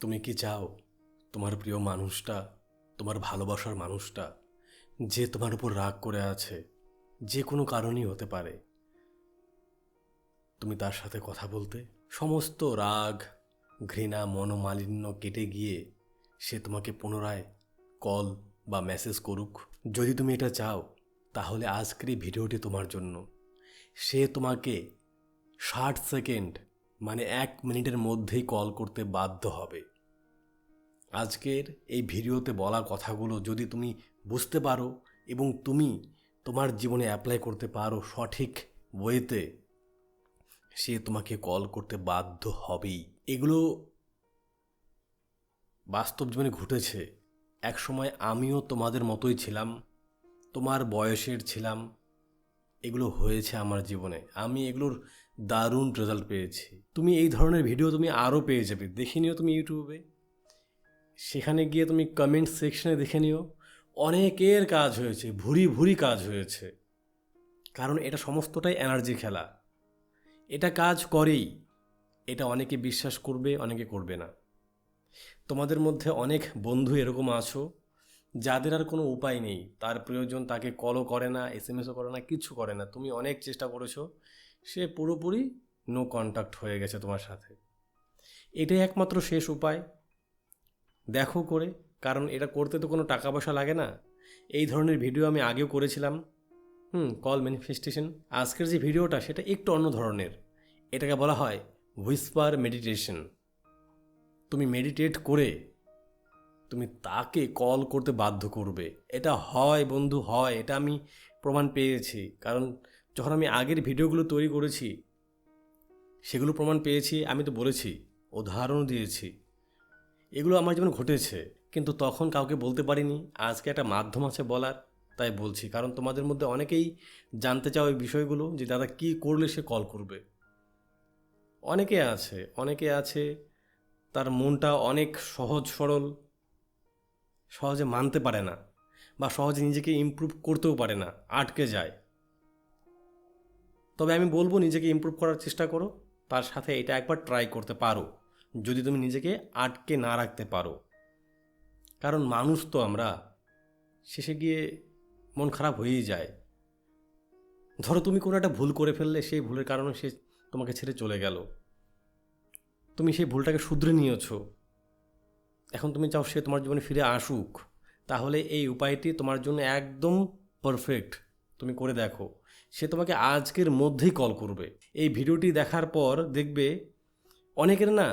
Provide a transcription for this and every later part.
তুমি কি চাও তোমার প্রিয় মানুষটা, তোমার ভালোবাসার মানুষটা, যে তোমার উপর রাগ করে আছে, যে কোনো কারণই হতে পারে? তুমি তার সাথে কথা বলতে, সমস্ত রাগ, ঘৃণা, মনোমালিন্য কেটে গিয়ে সে তোমাকে পুনরায় কল বা মেসেজ করুক। যদি তুমি এটা চাও, তাহলে আজকের এই ভিডিওটি তোমার জন্য। সে তোমাকে ষাট সেকেন্ড মানে এক মিনিটের মধ্যেই কল করতে বাধ্য হবে। আজকের এই ভিডিওতে বলা কথাগুলো যদি তুমি বুঝতে পারো এবং তুমি তোমার জীবনে অ্যাপ্লাই করতে পারো সঠিক ওয়েতে সে তোমাকে কল করতে বাধ্য হবেই। এগুলো বাস্তব জীবনে ঘটেছে। এক সময় আমিও তোমাদের মতোই ছিলাম, তোমার বয়সের ছিলাম এগুলো হয়েছে আমার জীবনে। আমি এগুলোর দারুণ রেজাল্ট পেয়েছি। তুমি এই ধরনের ভিডিও তুমি আরও পেয়ে যাবে। দেখে নিও তুমি ইউটিউবে। সেখানে গিয়ে তুমি কমেন্ট সেকশনে দেখে নিও। অনেকের কাজ হয়েছে, ভুরি ভুরি কাজ হয়েছে। কারণ এটা সমস্তটাই এনার্জি খেলা। এটা কাজ করেই। এটা অনেকে বিশ্বাস করবে, অনেকে করবে না। তোমাদের মধ্যে অনেক বন্ধু এরকম আছো। যাদের আর কোনো উপায় নেই, তার প্রয়োজন তাকে কলও করে না এস এম এসও করে না, কিছু করে না। তুমি অনেক চেষ্টা করেছ, সে পুরোপুরি নো কন্ট্যাক্ট হয়ে গেছে তোমার সাথে। এটাই একমাত্র শেষ উপায়। দেখো করে, কারণ এটা করতে তো কোনো টাকা পয়সা লাগে না। এই ধরনের ভিডিও আমি আগেও করেছিলাম। হুম কল ম্যানিফেস্টেশন আজকের যে ভিডিওটা সেটা একটু অন্য ধরনের। এটাকে বলা হয় হুইসপার মেডিটেশন তুমি মেডিটেট করে তুমি তাকে কল করতে বাধ্য করবে। এটা হয় বন্ধু, হয়। এটা আমি প্রমাণ পেয়েছি। কারণ যখন আমি আগের ভিডিওগুলো তৈরি করেছি, সেগুলো প্রমাণ পেয়েছি, আমি তো বলেছি, উদাহরণও দিয়েছি। এগুলো আমার জীবনে ঘটেছে, কিন্তু তখন কাউকে বলতে পারিনি। আজকে একটা মাধ্যম আছে বলার, তাই বলছি। কারণ তোমাদের মধ্যে অনেকেই জানতে চাও এই বিষয়গুলো, যে দাদা কী করলে সে কল করবে। অনেকে আছে অনেকে আছে, তার মনটা অনেক সহজ সরল সহজে মানতে পারে না বা সহজে নিজেকে ইমপ্রুভ করতেও পারে না, আটকে যায়। তবে আমি বলব নিজেকে ইমপ্রুভ করার চেষ্টা করো, তার সাথে এটা একবার ট্রাই করতে পারো, যদি তুমি নিজেকে আটকে না রাখতে পারো। কারণ মানুষ তো আমরা, শেষে গিয়ে মন খারাপ হয়েই যায়। ধরো তুমি কোনো একটা ভুল করে ফেললে, সেই ভুলের কারণে সে তোমাকে ছেড়ে চলে গেল। তুমি সেই ভুলটাকে শুধরে নিয়েছো। এখন তুমি চাও সে তোমার জীবনে ফিরে আসুক, তাহলে এই উপায়টি তোমার জন্য একদম পারফেক্ট তুমি করে দেখো, সে তোমাকে আজকের মধ্যেই কল করবে। এই ভিডিওটি দেখার পর দেখবে অনেকের না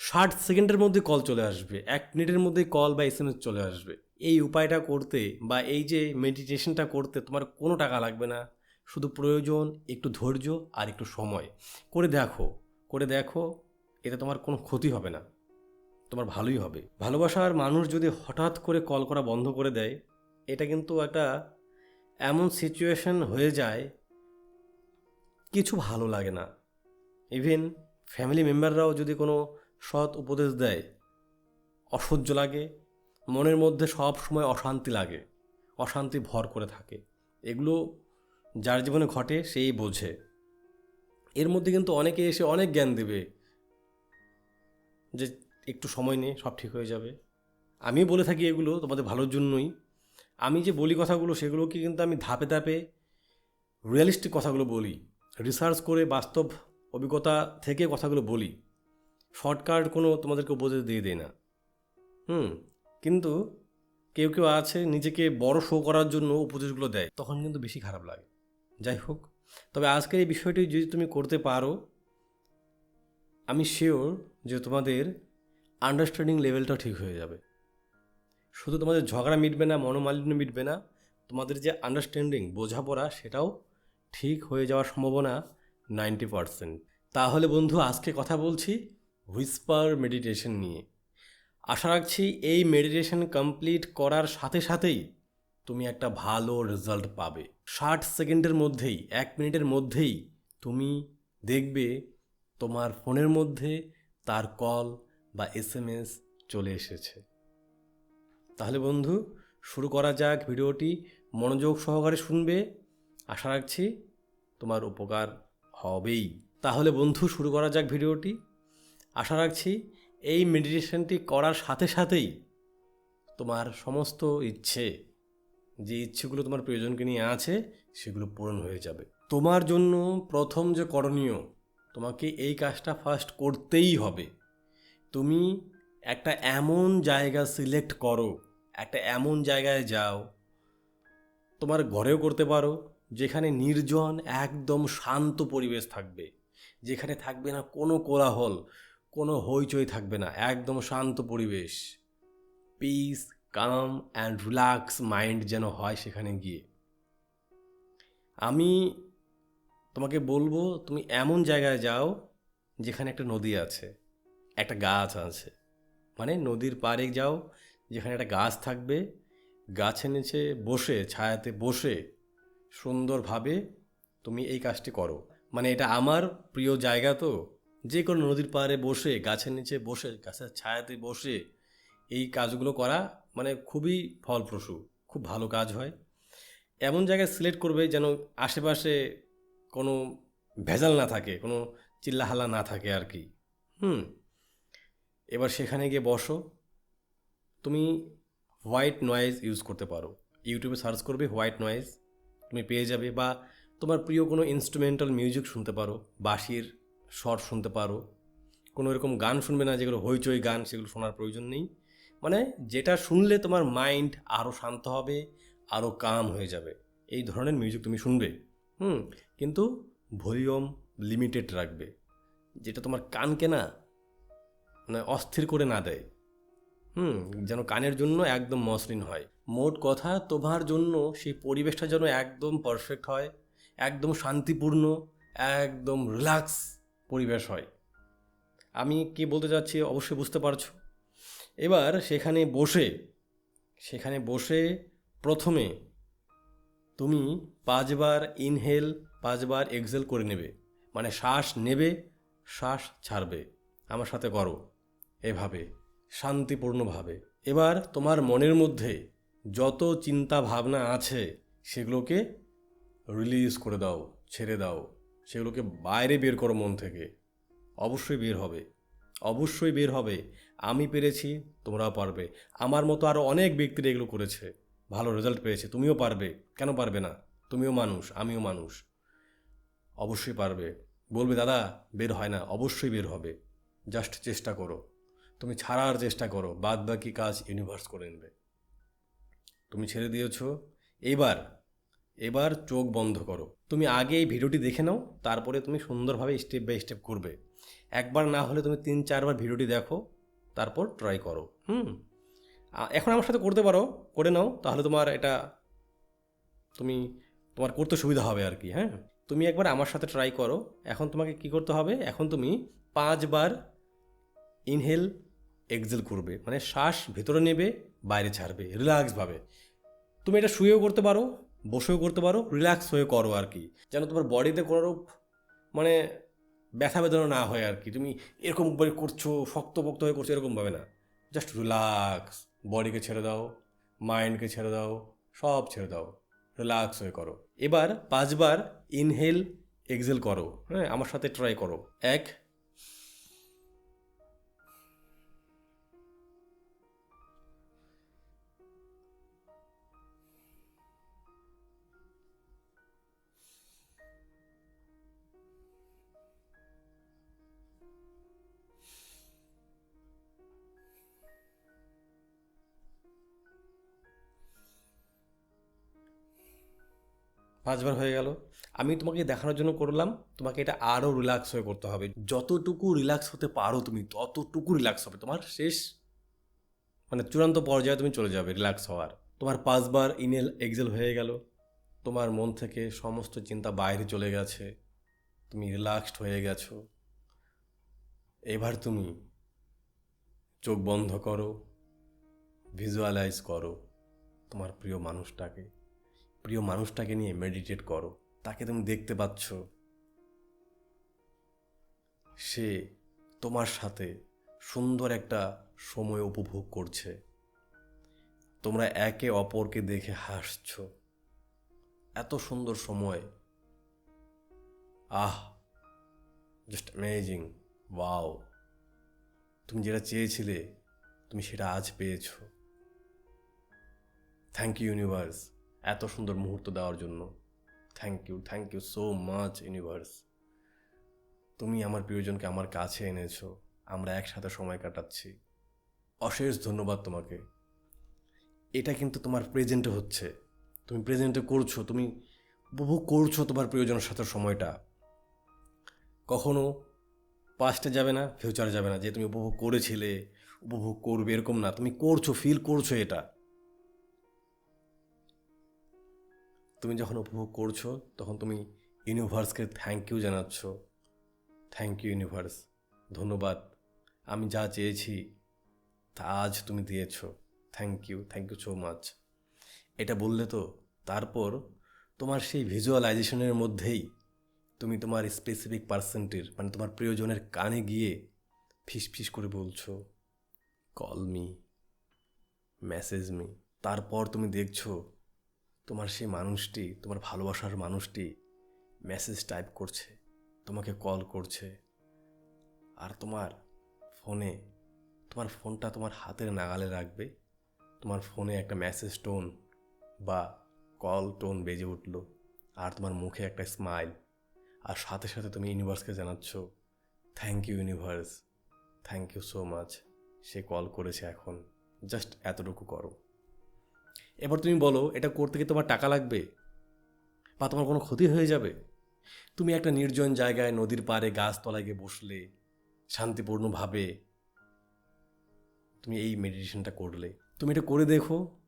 ষাট সেকেন্ডের মধ্যে কল চলে আসবে, এক মিনিটের মধ্যে কল বা এস চলে আসবে। এই উপায়টা করতে বা এই যে মেডিটেশনটা করতে তোমার কোনো টাকা লাগবে না, শুধু প্রয়োজন একটু ধৈর্য আর একটু সময়। করে দেখো করে দেখো, এতে তোমার কোনো ক্ষতি হবে না। তোমার ভালোই হবে। ভালোবাসার মানুষ যদি হঠাৎ করে কল করা বন্ধ করে দেয়, এটা কিন্তু একটা এমন সিচুয়েশন হয়ে যায়, কিছু ভালো লাগে না। ইভেন ফ্যামিলি মেম্বাররাও যদি কোনো সৎ উপদেশ দেয়, অসহ্য লাগে, মনের মধ্যে সব সময় অশান্তি লাগে, অশান্তি ভর করে থাকে। এগুলো যার জীবনে ঘটে, সেই বোঝে। এর মধ্যে কিন্তু অনেকে এসে অনেক জ্ঞান দেবে যে একটু সময় নে সব ঠিক হয়ে যাবে। আমিও বলে থাকি এগুলো তোমাদের ভালোর জন্যই। আমি যে বলি কথাগুলো সেগুলোকে কিন্তু আমি ধাপে ধাপে রিয়েলিস্টিক কথাগুলো বলি। রিসার্চ করে বাস্তব অভিজ্ঞতা থেকে কথাগুলো বলি। শর্টকাট কোনো তোমাদেরকে উপদেশ দিয়ে দেয় না। হুম, কিন্তু কেউ কেউ আছে নিজেকে বড় শো করার জন্য উপদেশগুলো দেয়, তখন কিন্তু বেশি খারাপ লাগে। যাই হোক, তবে আজকের এই বিষয়টি যদি তুমি করতে পারো, আমি শিওর যে তোমাদের আন্ডারস্ট্যান্ডিং লেভেলটা ঠিক হয়ে যাবে। শুধু তোমাদের ঝগড়া মিটবে না, মনোমালিন্য মিটবে না, তোমাদের যে আন্ডারস্ট্যান্ডিং বোঝাপড়া, সেটাও ঠিক হয়ে যাওয়ার সম্ভাবনা নাইনটি পারসেন্ট তাহলে বন্ধু, আজকে কথা বলছি হুইসপার মেডিটেশন নিয়ে। আশা রাখছি এই মেডিটেশন কমপ্লিট করার সাথে সাথেই তুমি একটা ভালো রেজাল্ট পাবে। ষাট সেকেন্ডের মধ্যেই, এক মিনিটের মধ্যেই তুমি দেখবে তোমার ফোনের মধ্যে তার কল বা এস এম এস চলে এসেছে। তাহলে বন্ধু, শুরু করা যাক ভিডিওটি। মনোযোগ সহকারে শুনবে। আশা রাখছি তোমার উপকার হবেই। তাহলে বন্ধু, শুরু করা যাক ভিডিওটি। আশা রাখছি এই মেডিটেশনটি করার সাথে সাথেই তোমার সমস্ত ইচ্ছে, যে ইচ্ছেগুলো তোমার প্রয়োজনকে নিয়ে আছে, সেগুলো পূরণ হয়ে যাবে। তোমার জন্য প্রথম যে করণীয়, তোমাকে এই কাজটা ফার্স্ট করতেই হবে। তুমি একটা এমন জায়গা সিলেক্ট করো, একটা এমন জায়গায় যাও, তোমার ঘরেও করতে পারো, যেখানে নির্জন, একদম শান্ত পরিবেশ থাকবে, যেখানে থাকবে না কোনো কোলাহল, কোনো হইচই থাকবে না, একদম শান্ত পরিবেশ। Peace calm and relax mind যেন হয় সেখানে গিয়ে। আমি তোমাকে বলব, তুমি এমন জায়গায় যাও, যেখানে একটা নদী আছে। একটা গাছ আছে। মানে নদীর পাড়ে যাও, যেখানে একটা গাছ থাকবে, গাছের নিচে বসে, ছায়াতে বসে সুন্দরভাবে তুমি এই কাজটি করো। মানে এটা আমার প্রিয় জায়গা তো। যে কোনো নদীর পাড়ে বসে, গাছের নিচে বসে, গাছের ছায়াতে বসে এই কাজগুলো করা মানে খুবই ফলপ্রসূ, খুব ভালো কাজ হয়। এমন জায়গায় সিলেক্ট করবে যেন আশেপাশে কোনো ভেজাল না থাকে, কোনো চিল্লাহাল্লা না থাকে আর কি। হুম। এবার সেখানে গিয়ে বসো। তুমি হোয়াইট নয়েজ ইউজ করতে পারো। ইউটিউবে সার্চ করবে হোয়াইট নয়েজ, তুমি পেয়ে যাবে বা তোমার প্রিয় কোনো ইনস্ট্রুমেন্টাল মিউজিক শুনতে পারো, বাঁশির স্বর শুনতে পারো। কোনো এরকম গান শুনবে না যেগুলো হইচই গান, সেগুলো শোনার প্রয়োজন নেই। মানে যেটা শুনলে তোমার মাইন্ড আরও শান্ত হবে আরও কাম হয়ে যাবে। এই ধরনের মিউজিক তুমি শুনবে। হুম, কিন্তু ভলিউম লিমিটেড রাখবে। যেটা তোমার কানকে না মানে অস্থির করে না দেয়। হুম, যেন কানের জন্য একদম মসৃণ হয়। মোট কথা, তোমার জন্য সেই পরিবেশটা যেন একদম পারফেক্ট হয়, একদম শান্তিপূর্ণ, একদম রিল্যাক্স পরিবেশ হয়। আমি কি বলতে চাচ্ছি অবশ্যই বুঝতে পারছ। এবার সেখানে বসে সেখানে বসে প্রথমে তুমি পাঁচবার ইনহেল পাঁচবার এক্সেল করে নেবে। মানে শ্বাস নেবে, শ্বাস ছাড়বে। আমার সাথে করো। এভাবে, শান্তিপূর্ণভাবে। এবার তোমার মনের মধ্যে যত চিন্তা ভাবনা আছে, সেগুলোকে রিলিজ করে দাও, ছেড়ে দাও। সেগুলোকে বাইরে বের করো মন থেকে। অবশ্যই বের হবে। অবশ্যই বের হবে। আমি পেরেছি, তোমরাও পারবে। আমার মতো আরও অনেক ব্যক্তিরা এগুলো করেছে। ভালো রেজাল্ট পেয়েছে। তুমিও পারবে। কেন পারবে না? তুমিও মানুষ, আমিও মানুষ। অবশ্যই পারবে। বলবে, দাদা, বের হয় না। অবশ্যই বের হবে। জাস্ট চেষ্টা করো। তুমি ছাড়ার চেষ্টা করো বাদ বাকি কাজ ইউনিভার্স করে নেবে। তুমি ছেড়ে দিয়েছ, এবার এবার চোখ বন্ধ করো। তুমি আগে এই ভিডিওটি দেখে নাও, তারপরে তুমি সুন্দরভাবে স্টেপ বাই স্টেপ করবে। একবার না হলে তুমি তিন, চারবার ভিডিওটি দেখো, তারপর ট্রাই করো, হুম? এখন আমার সাথে করতে পারো, করে নাও, তাহলে তোমার এটা, তুমি, তোমার করতে সুবিধা হবে আর কি হ্যাঁ? তুমি একবার আমার সাথে ট্রাই করো, এখন তোমাকে কি করতে হবে? এখন তুমি পাঁচবার ইনহেল এক্সেল করবে মানে শ্বাস ভেতরে নেবে, বাইরে ছাড়বে। রিল্যাক্সভাবে তুমি এটা শুয়েও করতে পারো, বসেও করতে পারো রিল্যাক্স হয়ে করো আর কি। যেন তোমার বডিতে কোনো মানে ব্যথা বেদনা না হয় আর কি। তুমি এরকম করে করছ শক্ত পক্ত হয়ে করছ এরকমভাবে না। জাস্ট রিল্যাক্স বডিকে ছেড়ে দাও মাইন্ডকে ছেড়ে দাও, সব ছেড়ে দাও। রিল্যাক্স হয়ে করো। এবার পাঁচবার ইনহেল এক্সেল করো। হ্যাঁ আমার সাথে ট্রাই করো। এক পাঁচবার হয়ে গেল। আমি তোমাকে দেখানোর জন্য করলাম। তোমাকে এটা আরও রিল্যাক্স হয়ে করতে হবে। যতটুকু রিল্যাক্স হতে পারো তুমি, ততটুকু রিল্যাক্স হবে। তোমার শেষ মানে চূড়ান্ত পর্যায়ে তুমি চলে যাবে রিল্যাক্স হওয়ার। তোমার পাঁচবার ইনেল এক্সেল হয়ে গেল। তোমার মন থেকে সমস্ত চিন্তা বাইরে চলে গেছে। তুমি রিল্যাক্সড হয়ে গেছো। এবার তুমি চোখ বন্ধ করো ভিজুয়ালাইজ করো তোমার প্রিয় মানুষটাকে। প্রিয় মানুষটাকে নিয়ে মেডিটেট করো। তাকে তুমি দেখতে পাচ্ছ। সে তোমার সাথে সুন্দর একটা সময় উপভোগ করছে। তোমরা একে অপরকে দেখে হাসছ। এত সুন্দর সময়। আহ জাস্ট অ্যামেজিং ওয়াও তুমি যেটা চেয়েছিলে, তুমি সেটা আজ পেয়েছ। থ্যাংক ইউ ইউনিভার্স এত সুন্দর মুহূর্ত দেওয়ার জন্য। Thank you thank you so much universe তুমি আমার প্রিয়জনকে আমার কাছে এনেছো। আমরা একসাথে সময় কাটাচ্ছি। অশেষ ধন্যবাদ তোমাকে। এটা কিন্তু তোমার প্রেজেন্টে হচ্ছে। তুমি প্রেজেন্টে করছ, তুমি উপভোগ করছ তোমার প্রিয়জনের সাথে সময়টা। কখনো পাস্টে যাবে না ফিউচারে যাবে না। যে তুমি উপভোগ করেছিলে, উপভোগ করবে, এরকম না। তুমি করছ ফিল করছ এটা। তুমি যখন উপভোগ করছ, তখন তুমি ইউনিভার্সকে থ্যাংক ইউ জানাচ্ছ। থ্যাংক ইউ ইউনিভার্স ধন্যবাদ। আমি যা চেয়েছি, তা আজ তুমি দিয়েছ। Thank you thank you so much এটা বললে তো, তারপর তোমার সেই ভিজুয়ালাইজেশনের মধ্যেই তুমি তোমার স্পেসিফিক পার্সেন্টের মানে তোমার প্রিয়জনের কানে গিয়ে ফিস ফিস করে বলছো কল মি মেসেজ মি তারপর তুমি দেখছ তোমার সেই মানুষটি, তোমার ভালোবাসার মানুষটি মেসেজ টাইপ করছে, তোমাকে কল করছে আর তোমার ফোনে তোমার ফোনটা তোমার হাতের নাগালে রাখবে, তোমার ফোনে একটা মেসেজ টোন বা কল টোন বেজে উঠল আর তোমার মুখে একটা স্মাইল আর সাথে সাথে তুমি ইউনিভার্সকে জানাচ্ছ thank you universe thank you so much say call করেছে এখন। জাস্ট এতটুকু করো। এবার তুমি বলো, এটা করতে কি তোমার টাকা লাগবে? বা তোমার কোনো ক্ষতি হয়ে যাবে? তুমি একটা নির্জন জায়গায় নদীর পাড়ে গাছতলায় গিয়ে বসলে, শান্তিপূর্ণভাবে তুমি এই মেডিটেশনটা করলে। তুমি এটা করে দেখো।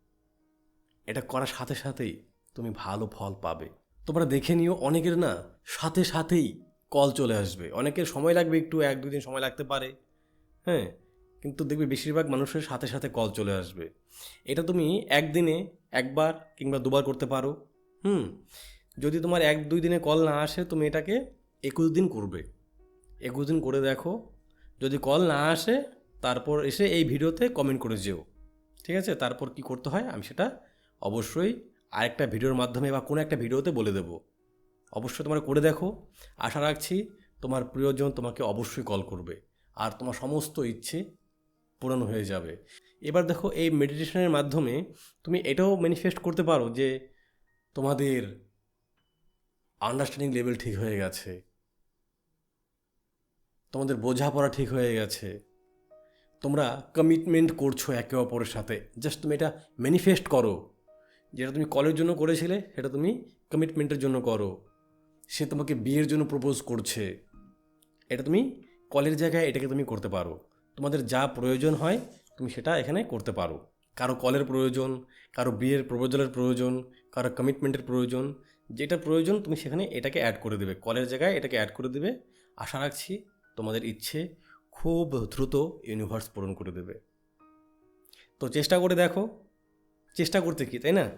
এটা করার সাথে সাথেই তুমি ভালো ফল পাবে। তোমরা দেখে নিও, অনেকের না সাথে সাথেই কল চলে আসবে। অনেকের সময় লাগবে, একটু এক দুদিন সময় লাগতে পারে। হ্যাঁ? কিন্তু দেখবে বেশিরভাগ মানুষের সাথে সাথে কল চলে আসবে। এটা তুমি একদিনে একবার কিংবা দুবার করতে পারো। হুম? যদি তোমার এক, দুই দিনে কল না আসে, তুমি এটাকে একুশ দিন করবে। একুশ দিন করে দেখো, যদি কল না আসে, তারপর এসে এই ভিডিওতে কমেন্ট করে যেও। ঠিক আছে? তারপর কি করতে হয়? আমি সেটা অবশ্যই আরেকটা ভিডিওর মাধ্যমে বা কোনো একটা ভিডিওতে বলে দেবো। অবশ্যই তোমরা করে দেখো। আশা রাখছি তোমার প্রিয়জন তোমাকে অবশ্যই কল করবে। আর তোমার সমস্ত ইচ্ছে পূরণ হয়ে যাবে। এবার দেখো এই মেডিটেশনের মাধ্যমে তুমি এটাও ম্যানিফেস্ট করতে পারো যে তোমাদের আন্ডারস্ট্যান্ডিং লেভেল ঠিক হয়ে গেছে। তোমাদের বোঝাপড়া ঠিক হয়ে গেছে। তোমরা কমিটমেন্ট করছ একে অপরের সাথে। জাস্ট তুমি এটা ম্যানিফেস্ট করো। যেটা তুমি কলের জন্য করেছিলে, সেটা তুমি কমিটমেন্টের জন্য করো। সে তোমাকে বিয়ের জন্য প্রপোজ করছে। এটা তুমি কলের জায়গায় এটাকে তুমি করতে পারো। তোমাদের যা প্রয়োজন হয়, তুমি সেটা এখানে করতে পারো। কারও কলের প্রয়োজন, কারও বিয়ের প্রপোজালের প্রয়োজন, কারও কমিটমেন্টের প্রয়োজন, যেটা প্রয়োজন তুমি সেখানে এটাকে অ্যাড করে দেবে। কলের জায়গায় এটাকে অ্যাড করে দেবে। আশা রাখছি তোমাদের ইচ্ছে খুব দ্রুত ইউনিভার্স পূরণ করে দেবে। তো চেষ্টা করে দেখো। চেষ্টা করতে কি, তাই না?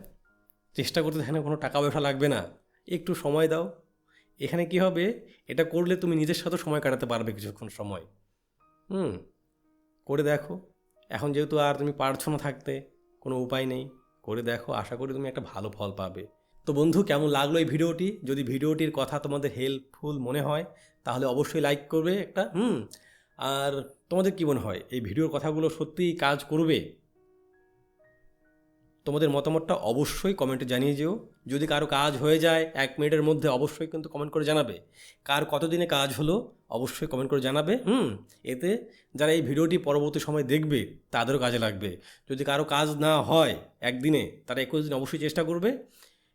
চেষ্টা করতে এখানে কোনো টাকা পয়সা লাগবে না। একটু সময় দাও। এখানে কি হবে? এটা করলে তুমি নিজের সাথে সময় কাটাতে পারবে কিছুক্ষণ সময়। হুম। করে দেখো। এখন যেহেতু আর তুমি পারছ না থাকতে, কোনো উপায় নেই। করে দেখো, আশা করি তুমি একটা ভালো ফল পাবে। তো বন্ধু, কেমন লাগল এই ভিডিওটি? যদি ভিডিওটির কথা তোমাদের হেল্পফুল মনে হয়, তাহলে অবশ্যই লাইক করবে একটা, হুম। আর তোমাদের কী মনে হয়? এই ভিডিওর কথাগুলো সত্যিই কাজ করবে? তোমাদের মতামতটা অবশ্যই কমেন্টে জানিয়ে যেও। যদি কারও কাজ হয়ে যায় এক মিনিটের মধ্যে অবশ্যই কিন্তু কমেন্ট করে জানাবে। কার কতদিনে কাজ হলো অবশ্যই কমেন্ট করে জানাবে, হুম? এতে যারা এই ভিডিওটি পরবর্তী সময় দেখবে, তাদেরও কাজে লাগবে। যদি কারও কাজ না হয় একদিনে, তারা একুশ দিন অবশ্যই চেষ্টা করবে।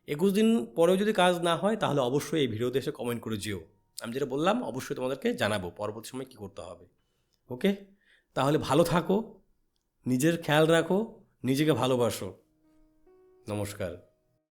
একুশ দিন পরেও যদি কাজ না হয়, তাহলে অবশ্যই এই ভিডিওতে এসে কমেন্ট করে যেও। আমি যেটা বললাম, অবশ্যই তোমাদেরকে জানাব, পরবর্তী সময় কী করতে হবে। ওকে তাহলে ভালো থাকো, নিজের খেয়াল রাখো, নিজেকে ভালোবাসো। নমস্কার।